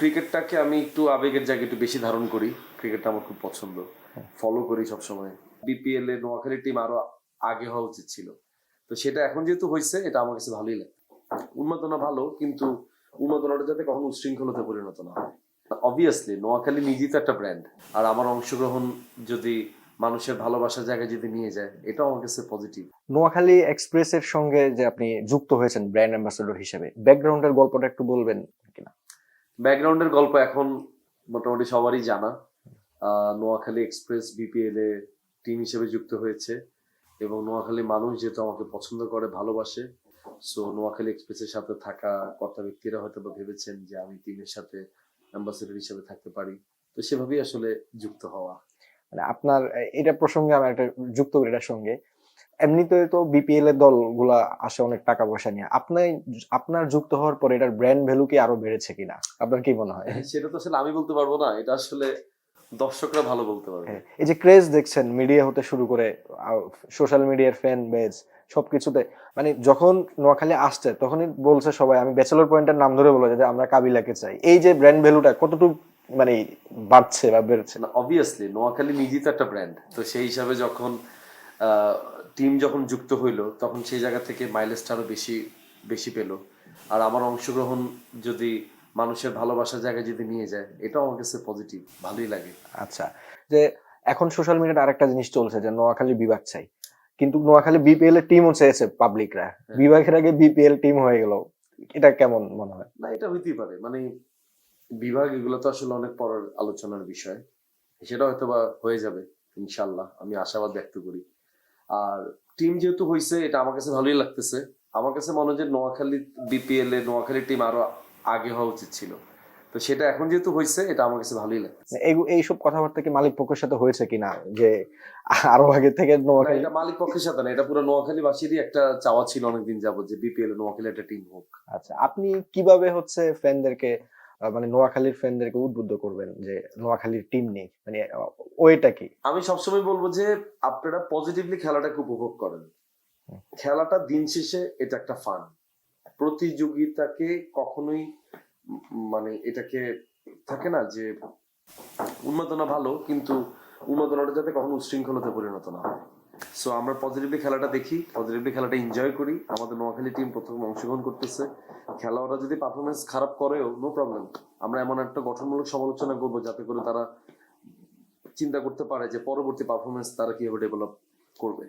ক্রিকেটটাকে আমি একটু আবেগের জায়গায় একটু বেশি ধারণ করি। ক্রিকেটটা আমার খুব পছন্দ। ফলো করি সবসময়। বিপিএল এ নোয়াখালী টিম আরও আগে হওয়া উচিত ছিল। তো সেটা এখন যেহেতু হয়েছে, এটা আমার কাছে ভালোই লাগে। উন্মাদনা ভালো, কিন্তু উন্মাদনাটা যাতে কখনো উশৃঙ্খলতে পরিণত না হয়। অবভিয়াসলি নোয়াখালী নিজেই তো একটা ব্র্যান্ড আর আমার অংশগ্রহণ যদি মানুষের ভালোবাসার জায়গায় যদি নিয়ে যায়, এটাও আমার কাছে পজিটিভ নোয়াখালী এক্সপ্রেসের সঙ্গে যে আপনি যুক্ত হয়েছেন ব্র্যান্ড অ্যাম্বাসেডর হিসেবে ব্যাকগ্রাউন্ডের গল্পটা একটু বলবেন কিনা? ব্যাকগ্রাউন্ডের গল্প এখন মোটামুটি সবারই জানা। নোয়াখালী এক্সপ্রেস বিপিএল এ টিম হিসেবে যুক্ত হয়েছে এবং নোয়াখালী মানুষ যেহেতু আমাকে পছন্দ করে, ভালোবাসে সো নোয়াখালী এক্সপ্রেসের সাথে থাকা কর্তা ব্যক্তিরা হয়তো বা ভেবেছেন যে আমি টিমের সাথে অ্যাম্বাসেডর হিসেবে থাকতে পারি। তো সেভাবেই আসলে যুক্ত হওয়া। মানে আপনার এটা প্রসঙ্গে আমার একটা যুক্ত করি, এটার সঙ্গে। এমনিতে তো বিপিএল এর দলগুলা আসে অনেক টাকা পয়সা নিয়ে। আপনার আপনার যুক্ত হওয়ার পর এটার ব্র্যান্ড ভ্যালু কি আরও বেড়েছে কিনা? আপনার কি মনে হয়? সেটা তো আসলে আমি বলতে পারব না। এটা আসলে দর্শকরা ভালো বলতে পারবে। হ্যাঁ, এই যে ক্রেজ দেখছেন মিডিয়া হতে শুরু করে সোশ্যাল মিডিয়ার ফ্যান বেজ সবকিছুতে মানে যখন নোয়াখালী আসছে তখনই বলছে সবাই আমি ব্যাচেলর পয়েন্টের নাম ধরে বলে যে আমরা কাবিলাকে চাই। এই যে ব্র্যান্ড ভ্যালুটা কতটুকু মানে বাড়ছে বা বেড়েছে? না অবভিয়াসলি নোয়াখালী নিজেই তো একটা ব্র্যান্ড তো সেই হিসাবে যখন টিম যখন যুক্ত হইল তখন সেই জায়গা থেকে মাইলেজটা আরও বেশি বেশি পেল। আর আমার অংশগ্রহণ যদি মানুষের ভালোবাসার জায়গায় যদি নিয়ে যায় এটাও আমার কাছে পজিটিভ ভালোই লাগে। আচ্ছা যে এখন সোশ্যাল মিডিয়াতে আরেকটা জিনিস চলছে যে নোয়াখালী বিভাগ চাই। কিন্তু নোয়াখালী বিপিএল এর টিমও চেয়েছে পাবলিকরা বিভাগের আগে বিপিএল টিম হয়ে গেল। এটা কেমন মনে হয়? না এটা হইতেই পারে। মানে বিভাগ এগুলো তো আসলে অনেক পরের আলোচনার বিষয়। সেটা হয়তো বা হয়ে যাবে ইনশাল্লাহ। আমি আশাবাদ ব্যক্ত করি। আর টিম যেহেতু হয়েছে এটা আমার কাছে ভালোই লাগতেছে। আমার কাছে মনে হয় যে নোয়াখালী বিপিএল এ নোয়াখালী টিম আরও আগে হওয়া উচিত ছিল। তো সেটা এখন যেহেতু হয়েছে এটা আমার কাছে ভালোই লাগতেছে। এই এইসব কথাবার্তা কি মালিক পক্ষের সাথে হয়েছে কিনা? যে আরও আগে থেকে নোয়াখালী এটা মালিক পক্ষের সাথে না এটা পুরো নোয়াখালী বাসীরই একটা চাওয়া ছিল অনেকদিন যাবত যে বিপিএল নোয়াখালী একটা টিম হোক। আচ্ছা আপনি কীভাবে হচ্ছে ফ্যানদেরকে মানে নোয়াখালীর ফ্যানদেরকে উদ্বুদ্ধ করবেন যে নোয়াখালীর টিম নেই। মানে ওইটা কি? আমি সবসময় বলব যে আপনারা পজিটিভলি খেলাটাকে উপভোগ করেন। খেলাটা দিন শেষে এটা একটা ফান প্রতিযোগিতাকে কখনোই মানে এটাকে থাকে না যে উন্মাদনা ভালো কিন্তু উন্মাদনাটা যাতে কখনো উশৃঙ্খলতে পরিণত না হয়। সো আমরা পজিটিভলি খেলাটা দেখি পজিটিভলি খেলাটা এনজয় করি। আমাদের নোয়াখালী টিম প্রথম অংশগ্রহণ করতেছে। খেলোয়াড়রা যদি পারফরমেন্স খারাপ করেও নো প্রবলেম আমরা এমন একটা গঠনমূলক সমালোচনা করব যাতে করে তারা চিন্তা করতে পারে যে পরবর্তী পারফরমেন্স তারা কীভাবে ডেভেলপ করবে।